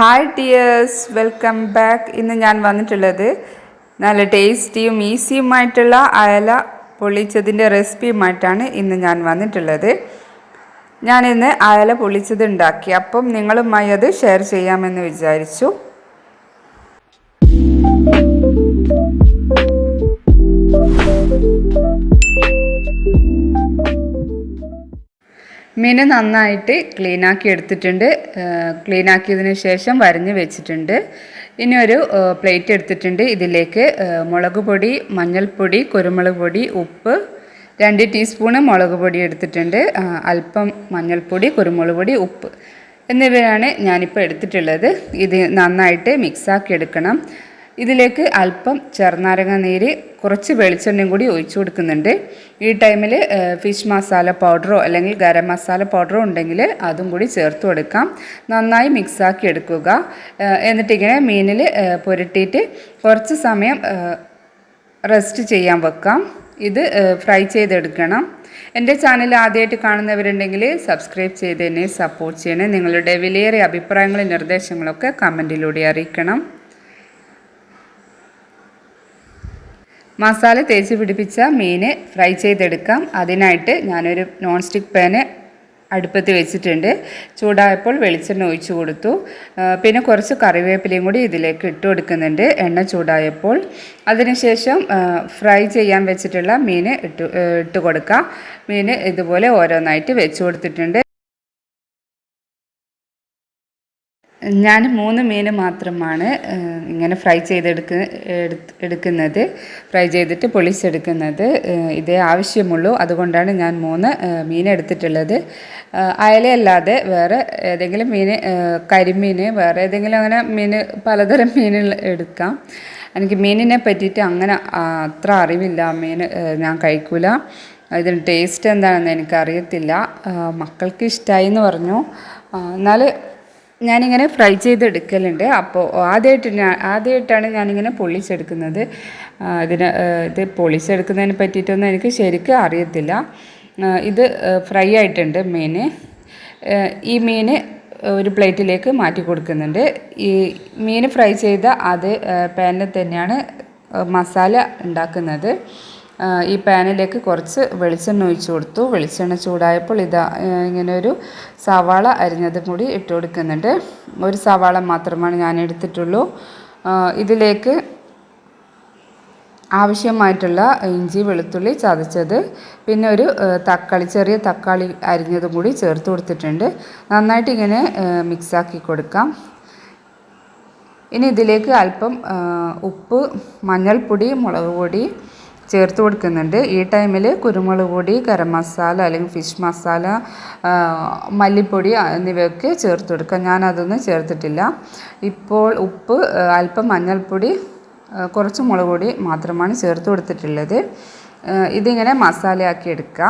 Hi dears welcome back ഇന്ന് ഞാൻ വന്നിട്ടുള്ളത് നല്ല ടേസ്റ്റിയും ഈസിയുമായിട്ടുള്ള അയല പൊള്ളിച്ചതിന്റെ റെസിപ്പിയുമായിട്ടാണ് ഇന്ന് ഞാൻ വന്നിട്ടുള്ളത്. ഞാനിന്ന് അയല പൊള്ളിച്ചത് ഉണ്ടാക്കി. അപ്പം നിങ്ങളുമായി അത് ഷെയർ ചെയ്യാമെന്ന് വിചാരിച്ചു. മീൻ നന്നായിട്ട് ക്ലീനാക്കി എടുത്തിട്ടുണ്ട്. ക്ലീനാക്കിയതിന് ശേഷം വരഞ്ഞ് വെച്ചിട്ടുണ്ട്. ഇനി ഒരു പ്ലേറ്റ് എടുത്തിട്ടുണ്ട്. ഇതിലേക്ക് മുളക് പൊടി മഞ്ഞൾപ്പൊടി കുരുമുളക് പൊടി ഉപ്പ് രണ്ട് ടീസ്പൂണ് മുളക് പൊടി എടുത്തിട്ടുണ്ട്. അല്പം മഞ്ഞൾപ്പൊടി കുരുമുളക് പൊടി ഉപ്പ് എന്നിവയാണ് ഞാനിപ്പോൾ എടുത്തിട്ടുള്ളത്. ഇത് നന്നായിട്ട് മിക്സാക്കി എടുക്കണം. ഇതിലേക്ക് അല്പം ചെറുനാരങ്ങ നീര് കുറച്ച് വെളിച്ചെണ്ണയും കൂടി ഒഴിച്ചു കൊടുക്കുന്നുണ്ട്. ഈ ടൈമിൽ ഫിഷ് മസാല പൗഡറോ അല്ലെങ്കിൽ ഗരം മസാല പൗഡറോ ഉണ്ടെങ്കിൽ അതും കൂടി ചേർത്ത് കൊടുക്കാം. നന്നായി മിക്സാക്കി എടുക്കുക. എന്നിട്ടിങ്ങനെ മീനിൽ പുരട്ടിയിട്ട് കുറച്ച് സമയം റെസ്റ്റ് ചെയ്യാൻ വെക്കാം. ഇത് ഫ്രൈ ചെയ്തെടുക്കണം. എന്റെ ചാനൽ ആദ്യമായിട്ട് കാണുന്നവരുണ്ടെങ്കിൽ സബ്സ്ക്രൈബ് ചെയ്ത് എന്നെ സപ്പോർട്ട് ചെയ്യണേ. നിങ്ങളുടെ വിലയേറിയ അഭിപ്രായങ്ങളും നിർദ്ദേശങ്ങളൊക്കെ കമന്റിലൂടെ അറിയിക്കണം. മസാല തേച്ച് പിടിപ്പിച്ച മീൻ ഫ്രൈ ചെയ്തെടുക്കാം. അതിനായിട്ട് ഞാനൊരു നോൺ സ്റ്റിക്ക് പാന് അടുപ്പത്ത് വെച്ചിട്ടുണ്ട്. ചൂടായപ്പോൾ വെളിച്ചെണ്ണ ഒഴിച്ചു കൊടുത്തു. പിന്നെ കുറച്ച് കറിവേപ്പിലയും കൂടി ഇതിലേക്ക് ഇട്ട് കൊടുക്കുന്നുണ്ട്. എണ്ണ ചൂടായപ്പോൾ. അതിനുശേഷം ഫ്രൈ ചെയ്യാൻ വെച്ചിട്ടുള്ള മീൻ ഇട്ട് ഇട്ട് കൊടുക്കാം. മീൻ ഇതുപോലെ ഓരോന്നായിട്ട് വെച്ച് കൊടുത്തിട്ടുണ്ട്. ഞാൻ മൂന്ന് മീൻ മാത്രമാണ് ഇങ്ങനെ ഫ്രൈ ചെയ്തെടുക്ക എടുക്കുന്നത്. ഫ്രൈ ചെയ്തിട്ട് പൊളിച്ചെടുക്കുന്നത്. ഇതേ ആവശ്യമുള്ളൂ. അതുകൊണ്ടാണ് ഞാൻ മൂന്ന് മീൻ എടുത്തിട്ടുള്ളത്. അയലയല്ലാതെ വേറെ ഏതെങ്കിലും മീൻ കരിമീൻ വേറെ ഏതെങ്കിലും അങ്ങനെ മീൻ പലതരം മീൻ എടുക്കാം. എനിക്ക് മീനിനെ പറ്റിയിട്ട് അങ്ങനെ അത്ര അറിവില്ല. മീൻ ഞാൻ കഴിക്കൂല. ഇതിന് ടേസ്റ്റ് എന്താണെന്ന് എനിക്കറിയത്തില്ല. മക്കൾക്ക് ഇഷ്ടമായി എന്ന് പറഞ്ഞു. എന്നാൽ ഞാനിങ്ങനെ ഫ്രൈ ചെയ്തെടുക്കലുണ്ട്. അപ്പോൾ ആദ്യമായിട്ട് ഞാൻ ആദ്യമായിട്ടാണ് ഞാനിങ്ങനെ പൊള്ളിച്ചെടുക്കുന്നത്. ഇതിന് ഇത് പൊള്ളിച്ചെടുക്കുന്നതിനെ പറ്റിയിട്ടൊന്നും എനിക്ക് ശരിക്കും അറിയത്തില്ല. ഇത് ഫ്രൈ ആയിട്ടുണ്ട് മീൻ ഈ മീൻ ഒരു പ്ലേറ്റിലേക്ക് മാറ്റി കൊടുക്കുന്നുണ്ട്. ഈ മീൻ ഫ്രൈ ചെയ്ത അത് പാനിൽ തന്നെയാണ് മസാല ഉണ്ടാക്കുന്നത്. ഈ പാനിലേക്ക് കുറച്ച് വെളിച്ചെണ്ണ ഒഴിച്ച് കൊടുത്തു. വെളിച്ചെണ്ണ ചൂടായപ്പോൾ ഇതാ ഇങ്ങനെ ഒരു സവാള അരിഞ്ഞതും കൂടി ഇട്ട് കൊടുക്കുന്നുണ്ട്. ഒരു സവാള മാത്രമാണ് ഞാൻ എടുത്തിട്ടുള്ളൂ. ഇതിലേക്ക് ആവശ്യമായിട്ടുള്ള ഇഞ്ചി വെളുത്തുള്ളി ചതച്ചത്. പിന്നെ ഒരു തക്കാളി ചെറിയ തക്കാളി അരിഞ്ഞതും കൂടി ചേർത്ത് കൊടുത്തിട്ടുണ്ട്. നന്നായിട്ട് ഇങ്ങനെ മിക്സാക്കി കൊടുക്കാം. ഇനി ഇതിലേക്ക് അല്പം ഉപ്പ് മഞ്ഞൾപ്പൊടി മുളക് പൊടി ചേർത്ത് കൊടുക്കുന്നുണ്ട്. ഈ ടൈമിൽ കുരുമുളക് പൊടി ഗരം മസാല അല്ലെങ്കിൽ ഫിഷ് മസാല മല്ലിപ്പൊടി എന്നിവയൊക്കെ ചേർത്ത് കൊടുക്കുക. ഞാനതൊന്നും ചേർത്തിട്ടില്ല. ഇപ്പോൾ ഉപ്പ് അല്പം മഞ്ഞൾപ്പൊടി കുറച്ച് മുളക് പൊടി മാത്രമാണ് ചേർത്ത് കൊടുത്തിട്ടുള്ളത്. ഇതിങ്ങനെ മസാലയാക്കി എടുക്കുക.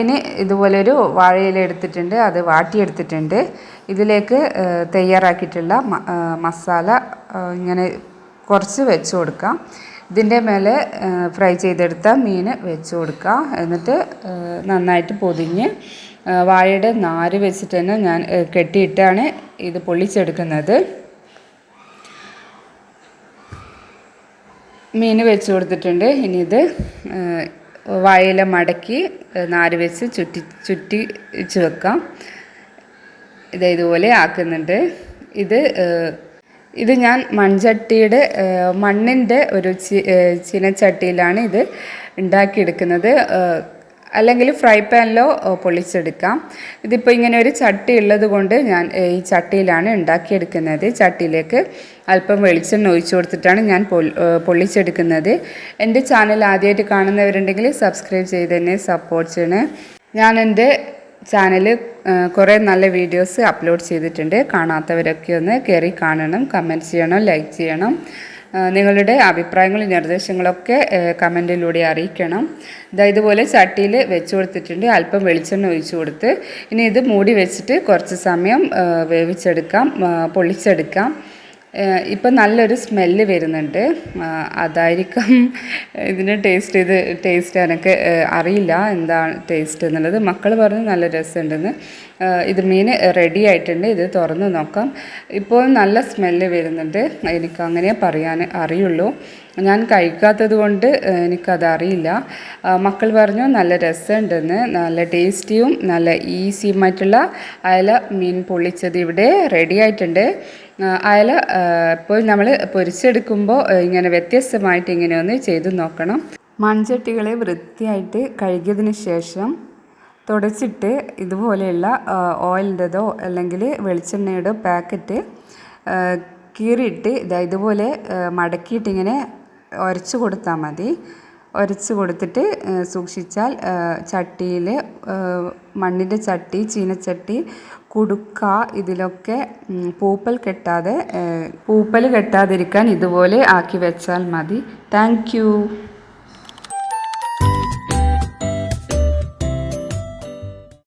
ഇനി ഇതുപോലൊരു വാഴയില എടുത്തിട്ടുണ്ട്. അത് വാട്ടിയെടുത്തിട്ടുണ്ട്. ഇതിലേക്ക് തയ്യാറാക്കിയിട്ടുള്ള മസാല ഇങ്ങനെ കുറച്ച് വെച്ച് കൊടുക്കാം ഇതിന്റെ മേലെ ഫ്രൈ ചെയ്തെടുത്ത മീൻ വെച്ച് കൊടുക്കുക എന്നിട്ട് നന്നായിട്ട് പൊതിഞ്ഞ് വാഴയുടെ നാര് വെച്ചിട്ട് തന്നെ ഞാൻ കെട്ടിയിട്ടാണ് ഇത് പൊള്ളിച്ചെടുക്കുന്നത്. മീൻ വെച്ച് കൊടുത്തിട്ടുണ്ട്. ഇനി ഇത് വാഴയില മടക്കി നാര് വെച്ച് ചുറ്റി ചുറ്റി വെച്ച് വെക്കാം. ഇത് ഇതുപോലെ ആക്കുന്നുണ്ട്. ഇത് ഇത് ഞാൻ മൺചട്ടിയുടെ മണ്ണിന്റെ ഒരു ചി ചിനച്ചട്ടിയിലാണ് ഇത് ഉണ്ടാക്കിയെടുക്കുന്നത്. അല്ലെങ്കിൽ ഫ്രൈ പാനിലോ പൊളിച്ചെടുക്കാം. ഇതിപ്പോൾ ഇങ്ങനെ ഒരു ചട്ടി ഉള്ളത് കൊണ്ട് ഞാൻ ഈ ചട്ടിയിലാണ് ഉണ്ടാക്കിയെടുക്കുന്നത്. ചട്ടിയിലേക്ക് അല്പം വെളിച്ചെണ്ണ ഒഴിച്ചു കൊടുത്തിട്ടാണ് ഞാൻ പൊള്ളിച്ചെടുക്കുന്നത് എന്റെ ചാനൽ ആദ്യമായിട്ട് കാണുന്നവരുണ്ടെങ്കിൽ സബ്സ്ക്രൈബ് ചെയ്ത് തന്നെ സപ്പോർട്ട് ചെയ്യണേ. ഞാൻ എന്റെ ചാനൽ കുറേ നല്ല വീഡിയോസ് അപ്ലോഡ് ചെയ്തിട്ടുണ്ട്. കാണാത്തവരൊക്കെ ഒന്ന് കയറി കാണണം കമന്റ് ചെയ്യണം ലൈക്ക് ചെയ്യണം. നിങ്ങളുടെ അഭിപ്രായങ്ങളും നിർദ്ദേശങ്ങളൊക്കെ കമന്റിലൂടെ അറിയിക്കണം. ഇതാ ഇതുപോലെ ചട്ടിയിൽ വെച്ച് കൊടുത്തിട്ടുണ്ട്. അല്പം വെളിച്ചെണ്ണ ഒഴിച്ച് കൊടുത്ത്. ഇനി ഇത് മൂടി വെച്ചിട്ട് കുറച്ച് സമയം വേവിച്ചെടുക്കാം പൊള്ളിച്ചെടുക്കാം ഇപ്പം നല്ലൊരു സ്മെല്ല് വരുന്നുണ്ട്. അതായിരിക്കും ഇതിന് ടേസ്റ്റ് ചെയ്ത് ടേസ്റ്റ് എനിക്ക് അറിയില്ല എന്താണ് ടേസ്റ്റ് എന്നുള്ളത്. മക്കൾ പറഞ്ഞ് നല്ല രസമുണ്ടെന്ന്. ഇത് മീൻ റെഡി ആയിട്ടുണ്ട്. ഇത് തുറന്ന് നോക്കാം. ഇപ്പോൾ നല്ല സ്മെല്ല് വരുന്നുണ്ട്. എനിക്ക് അങ്ങനെ പറയാൻ അറിയുള്ളൂ. ഞാൻ കഴിക്കാത്തത് കൊണ്ട് എനിക്കതറിയില്ല മക്കൾ പറഞ്ഞു നല്ല രസമുണ്ടെന്ന്. നല്ല ടേസ്റ്റിയും നല്ല ഈസിയുമായിട്ടുള്ള അയല മീൻ പൊള്ളിച്ചത് ഇവിടെ റെഡി ആയിട്ടുണ്ട്. അയല ഇപ്പോൾ നമ്മൾ പൊരിച്ചെടുക്കുമ്പോൾ ഇങ്ങനെ വ്യത്യസ്തമായിട്ട് ഇങ്ങനെ ഒന്ന് ചെയ്ത് നോക്കണം. മൺചട്ടികളെ വൃത്തിയായിട്ട് കഴുകിയതിന് ശേഷം തുടച്ചിട്ട് ഇതുപോലെയുള്ള ഓയിലിന്റെതോ അല്ലെങ്കിൽ വെളിച്ചെണ്ണയുടെ പാക്കറ്റ് കീറിയിട്ട് ഇതാ ഇതുപോലെ മടക്കിയിട്ടിങ്ങനെ ഉരച്ച് കൊടുത്താൽ മതി. ഉരച്ച് കൊടുത്തിട്ട് സൂക്ഷിച്ചാൽ ചട്ടിയിൽ മണ്ണിന്റെ ചട്ടി ചീനച്ചട്ടി കുടുക്ക ഇതിലൊക്കെ പൂപ്പൽ കെട്ടാതെ പൂപ്പൽ കെട്ടാതിരിക്കാൻ ഇതുപോലെ ആക്കി വെച്ചാൽ മതി. താങ്ക്